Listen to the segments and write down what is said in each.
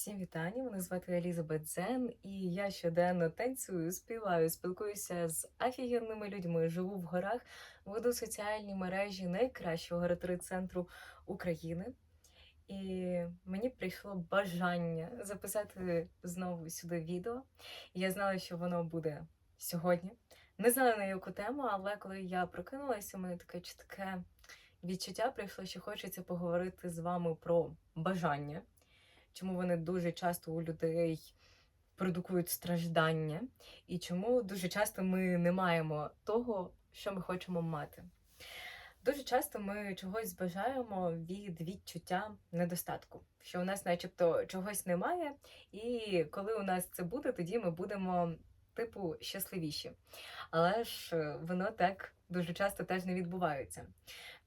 Всім вітання! Мене звати Елізабет Зен, і я щоденно танцюю, співаю, спілкуюся з офігенними людьми, живу в горах, веду соціальні мережі найкращого геротерицентру України. І мені прийшло бажання записати знову сюди відео. Я знала, що воно буде сьогодні. Не знала на яку тему, але коли я прокинулася, у мене таке чітке відчуття прийшло, що хочеться поговорити з вами про бажання чому вони дуже часто у людей продукують страждання, і чому дуже часто ми не маємо того, що ми хочемо мати. Дуже часто ми чогось бажаємо від відчуття недостатку, що у нас, начебто, чогось немає, і коли у нас це буде, тоді ми будемо, типу, щасливіші. Але ж е, воно так дуже часто теж не відбувається.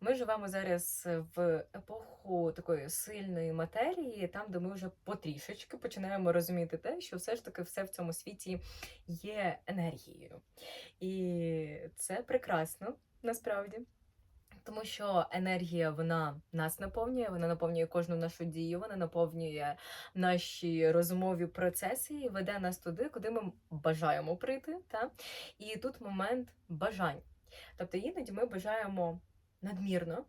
Ми живемо зараз в епоху такої сильної матерії, там, де ми вже потрішечки починаємо розуміти те, що все ж таки все в цьому світі є енергією. І це прекрасно насправді. Тому що енергія вона нас наповнює, вона наповнює кожну нашу дію, вона наповнює наші розумові процеси і веде нас туди, куди ми бажаємо прийти. Та? І тут момент бажань. Тобто іноді ми бажаємо надмірно.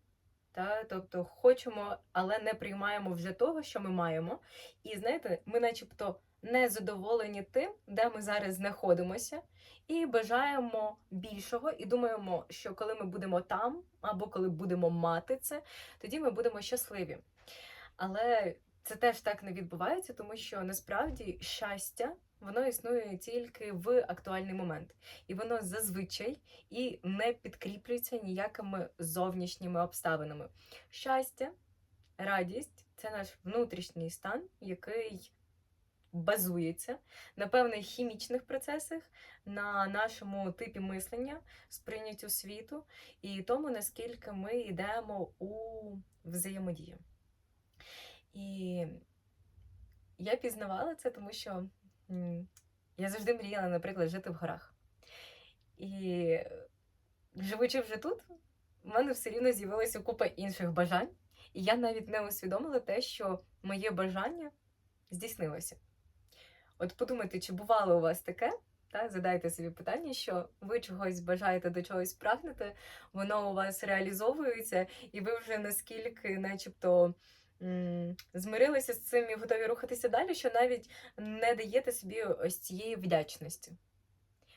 Та, тобто хочемо, але не приймаємо вже того, що ми маємо. І знаєте, ми, начебто, не задоволені тим, де ми зараз знаходимося, і бажаємо більшого, і думаємо, що коли ми будемо там, або коли будемо мати це, тоді ми будемо щасливі. Але це теж так не відбувається, тому що насправді щастя воно існує тільки в актуальний момент, і воно зазвичай і не підкріплюється ніякими зовнішніми обставинами. Щастя, радість це наш внутрішній стан, який базується на певних хімічних процесах, на нашому типі мислення, сприйняттю світу і тому, наскільки ми йдемо у взаємодію. І я пізнавала це, тому що я завжди мріяла, наприклад, жити в горах. І живучи вже тут, в мене все рівно з'явилася купа інших бажань. І я навіть не усвідомила те, що моє бажання здійснилося. От подумайте, чи бувало у вас таке? Та, задайте собі питання, що ви чогось бажаєте до чогось прагнете, воно у вас реалізовується, і ви вже наскільки, начебто, змирилися з цим і готові рухатися далі, що навіть не даєте собі ось цієї вдячності.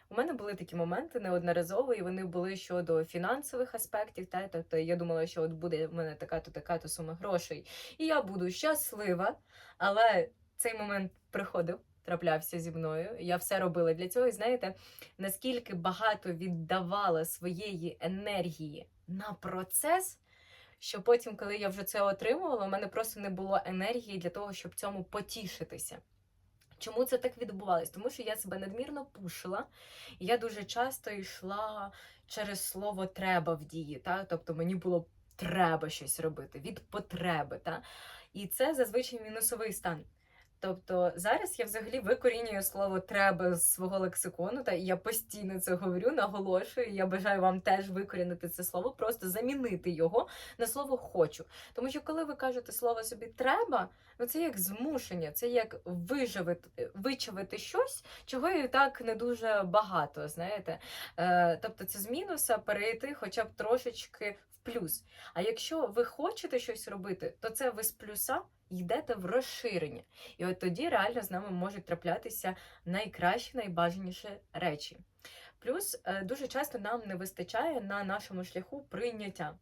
У мене були такі моменти неодноразово, і вони були щодо фінансових аспектів. Та, Тобто я думала, що от буде в мене така-то така-то сума грошей, і я буду щаслива. Але цей момент приходив, траплявся зі мною. Я все робила для цього. І знаєте, наскільки багато віддавала своєї енергії на процес що потім, коли я вже це отримувала, у мене просто не було енергії для того, щоб цьому потішитися. Чому це так відбувалось? Тому що я себе надмірно пушила, і я дуже часто йшла через слово треба в дії. Та? Тобто мені було треба щось робити від потреби. Та? І це зазвичай мінусовий стан. Тобто зараз я взагалі викорінюю слово треба з свого лексикону, та я постійно це говорю, наголошую. Я бажаю вам теж викорінити це слово, просто замінити його на слово хочу. Тому що, коли ви кажете слово собі треба, ну це як змушення, це як виживити, вичавити щось, чого і так не дуже багато. Знаєте, Е, тобто це з мінуса перейти, хоча б трошечки в плюс. А якщо ви хочете щось робити, то це ви з плюса йдете в розширення. І от тоді реально з нами можуть траплятися найкращі, найбажаніші речі. Плюс е, дуже часто нам не вистачає на нашому шляху прийняття.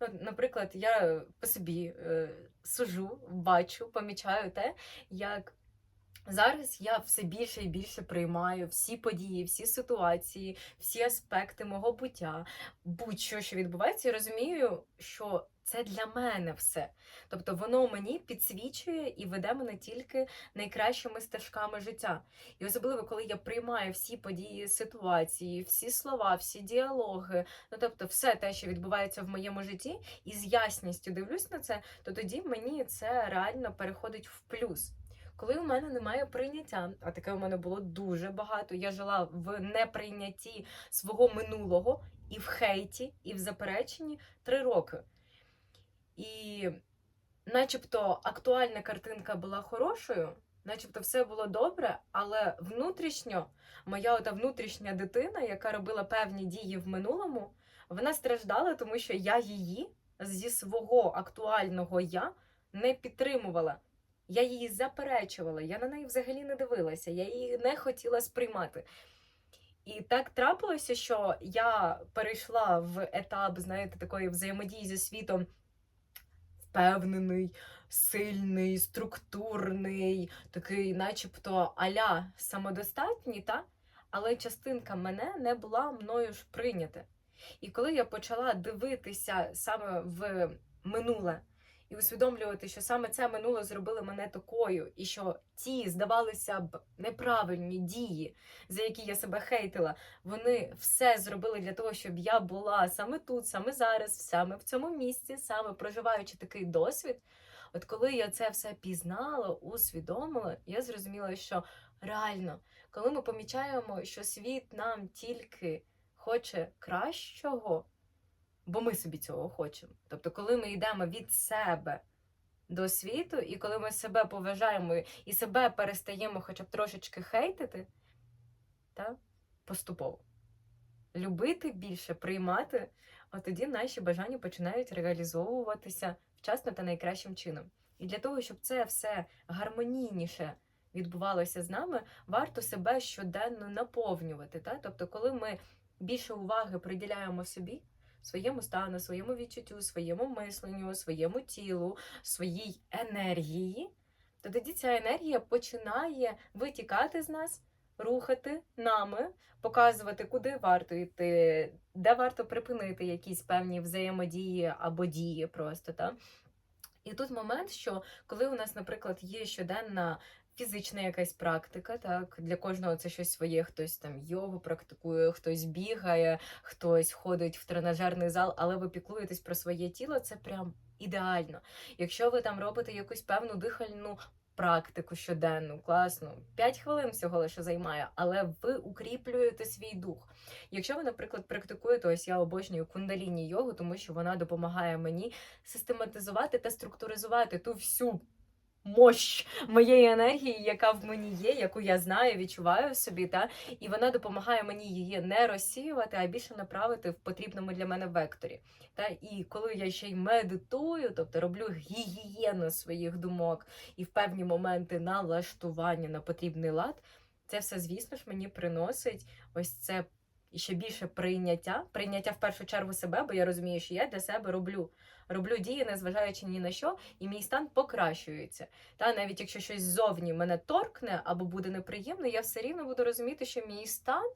Ну, Наприклад, я по собі е, сужу, бачу, помічаю те, як Зараз я все більше і більше приймаю всі події, всі ситуації, всі аспекти мого буття, будь-що, що відбувається, і розумію, що це для мене все. Тобто воно мені підсвічує і веде мене тільки найкращими стежками життя. І особливо, коли я приймаю всі події, ситуації, всі слова, всі діалоги, ну тобто, все те, що відбувається в моєму житті, і з ясністю дивлюсь на це, то тоді мені це реально переходить в плюс. Коли у мене немає прийняття, а таке у мене було дуже багато. Я жила в неприйнятті свого минулого і в хейті, і в запереченні три роки. І начебто актуальна картинка була хорошою, начебто все було добре, але внутрішньо моя ота внутрішня дитина, яка робила певні дії в минулому, вона страждала, тому що я її зі свого актуального я не підтримувала. Я її заперечувала, я на неї взагалі не дивилася, я її не хотіла сприймати. І так трапилося, що я перейшла в етап, знаєте, такої взаємодії зі світом впевнений, сильний, структурний, такий, начебто, аля самодостатній, та? але частинка мене не була мною ж прийнята. І коли я почала дивитися саме в минуле і усвідомлювати, що саме це минуле зробило мене такою, і що ті, здавалися б, неправильні дії, за які я себе хейтила, вони все зробили для того, щоб я була саме тут, саме зараз, саме в цьому місці, саме проживаючи такий досвід. От коли я це все пізнала, усвідомила, я зрозуміла, що реально, коли ми помічаємо, що світ нам тільки хоче кращого, бо ми собі цього хочемо. Тобто, коли ми йдемо від себе до світу, і коли ми себе поважаємо і себе перестаємо хоча б трошечки хейтити, та, поступово. Любити більше, приймати, от тоді наші бажання починають реалізовуватися вчасно та найкращим чином. І для того, щоб це все гармонійніше відбувалося з нами, варто себе щоденно наповнювати. Та? Тобто, коли ми більше уваги приділяємо собі, своєму стану, своєму відчуттю, своєму мисленню, своєму тілу, своїй енергії, то тоді ця енергія починає витікати з нас, рухати нами, показувати, куди варто йти, де варто припинити якісь певні взаємодії або дії просто. Та? І тут момент, що коли у нас, наприклад, є щоденна фізична якась практика, так для кожного це щось своє. Хтось там йогу практикує, хтось бігає, хтось ходить в тренажерний зал, але ви піклуєтесь про своє тіло, це прям ідеально. Якщо ви там робите якусь певну дихальну. Практику щоденну, класно, 5 хвилин всього лише займає, але ви укріплюєте свій дух. Якщо ви, наприклад, практикуєте, ось я обожнюю кундаліні йогу, тому що вона допомагає мені систематизувати та структуризувати ту всю мощ моєї енергії, яка в мені є, яку я знаю, відчуваю в собі, та і вона допомагає мені її не розсіювати, а більше направити в потрібному для мене векторі. Та і коли я ще й медитую, тобто роблю гігієну своїх думок і в певні моменти налаштування на потрібний лад, це все, звісно ж, мені приносить ось це. І ще більше прийняття, прийняття в першу чергу себе, бо я розумію, що я для себе роблю роблю дії, незважаючи ні на що, і мій стан покращується. Та навіть якщо щось ззовні мене торкне або буде неприємно, я все рівно буду розуміти, що мій стан.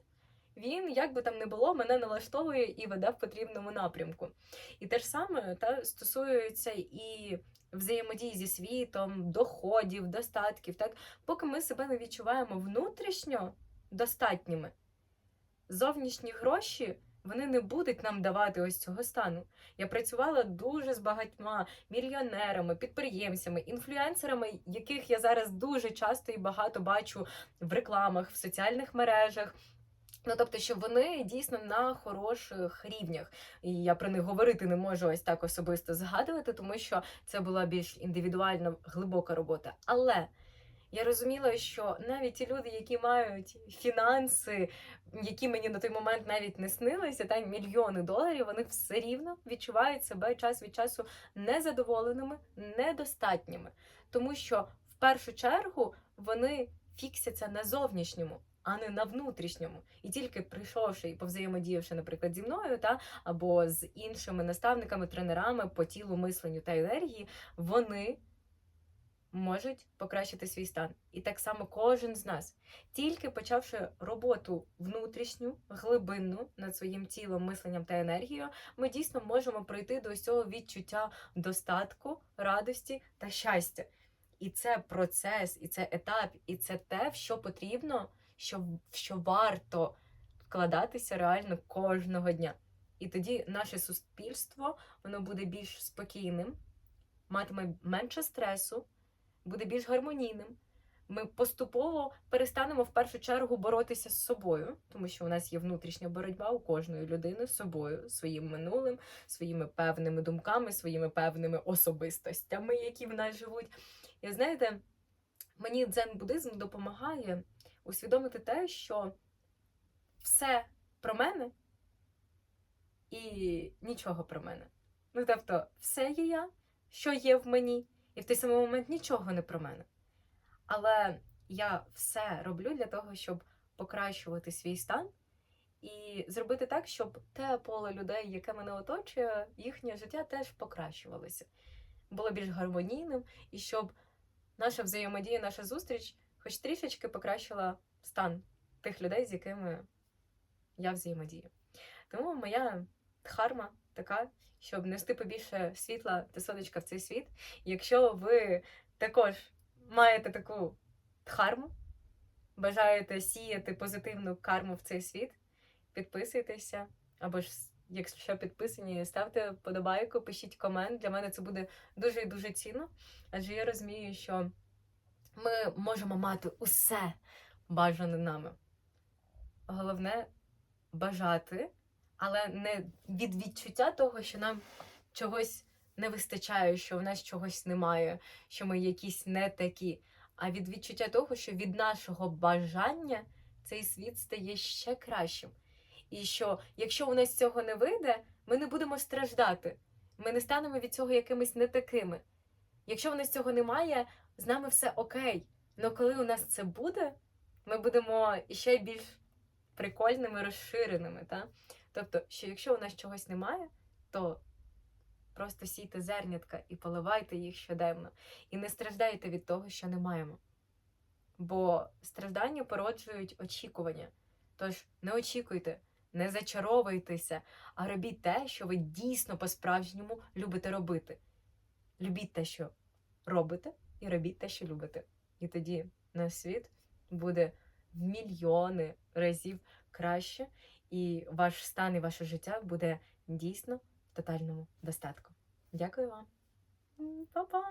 Він, як би там не було, мене налаштовує і веде в потрібному напрямку. І те ж саме та, стосується і взаємодії зі світом, доходів, достатків. Так? Поки ми себе не відчуваємо внутрішньо достатніми, зовнішні гроші вони не будуть нам давати ось цього стану. Я працювала дуже з багатьма мільйонерами, підприємцями, інфлюенсерами, яких я зараз дуже часто і багато бачу в рекламах, в соціальних мережах. Ну, тобто, що вони дійсно на хороших рівнях, і я про них говорити не можу ось так особисто згадувати, тому що це була більш індивідуальна глибока робота. Але я розуміла, що навіть ті люди, які мають фінанси, які мені на той момент навіть не снилися, та мільйони доларів, вони все рівно відчувають себе час від часу незадоволеними, недостатніми, тому що в першу чергу вони фіксяться на зовнішньому. А не на внутрішньому, і тільки прийшовши і повзаємодіявши, наприклад, зі мною, та або з іншими наставниками, тренерами по тілу, мисленню та енергії, вони можуть покращити свій стан. І так само кожен з нас, тільки почавши роботу внутрішню, глибинну над своїм тілом, мисленням та енергією, ми дійсно можемо прийти до цього відчуття достатку, радості та щастя. І це процес, і це етап, і це те, що потрібно, що, що варто вкладатися реально кожного дня. І тоді наше суспільство воно буде більш спокійним, матиме менше стресу, буде більш гармонійним. Ми поступово перестанемо в першу чергу боротися з собою, тому що у нас є внутрішня боротьба у кожної людини з собою, своїм минулим, своїми певними думками, своїми певними особистостями, які в нас живуть. І знаєте, Мені дзен-буддизм допомагає усвідомити те, що все про мене і нічого про мене. Ну, тобто, все є я, що є в мені, і в той самий момент нічого не про мене. Але я все роблю для того, щоб покращувати свій стан і зробити так, щоб те поле людей, яке мене оточує, їхнє життя теж покращувалося, було більш гармонійним, і щоб наша взаємодія, наша зустріч хоч трішечки покращила стан тих людей, з якими я взаємодію. Тому моя дхарма така, щоб нести побільше світла та сонечка в цей світ. Якщо ви також маєте таку дхарму, бажаєте сіяти позитивну карму в цей світ, підписуйтеся. Або ж, якщо підписані, ставте подобайку, пишіть комент. Для мене це буде дуже і дуже цінно. Адже я розумію, що ми можемо мати усе бажане нами. Головне бажати, але не від відчуття того, що нам чогось не вистачає, що в нас чогось немає, що ми якісь не такі, а від відчуття того, що від нашого бажання цей світ стає ще кращим. І що якщо у нас цього не вийде, ми не будемо страждати, ми не станемо від цього якимись не такими. Якщо у нас цього немає, з нами все окей. Але коли у нас це буде, ми будемо ще більш прикольними, розширеними. Та? Тобто, що якщо у нас чогось немає, то просто сійте зернятка і поливайте їх щоденно. І не страждайте від того, що не маємо. Бо страждання породжують очікування. Тож не очікуйте, не зачаровуйтеся, а робіть те, що ви дійсно по-справжньому любите робити. Любіть те, що робите, і робіть те, що любите. І тоді наш світ буде в мільйони разів краще, і ваш стан і ваше життя буде дійсно в тотальному достатку. Дякую вам. Па-па!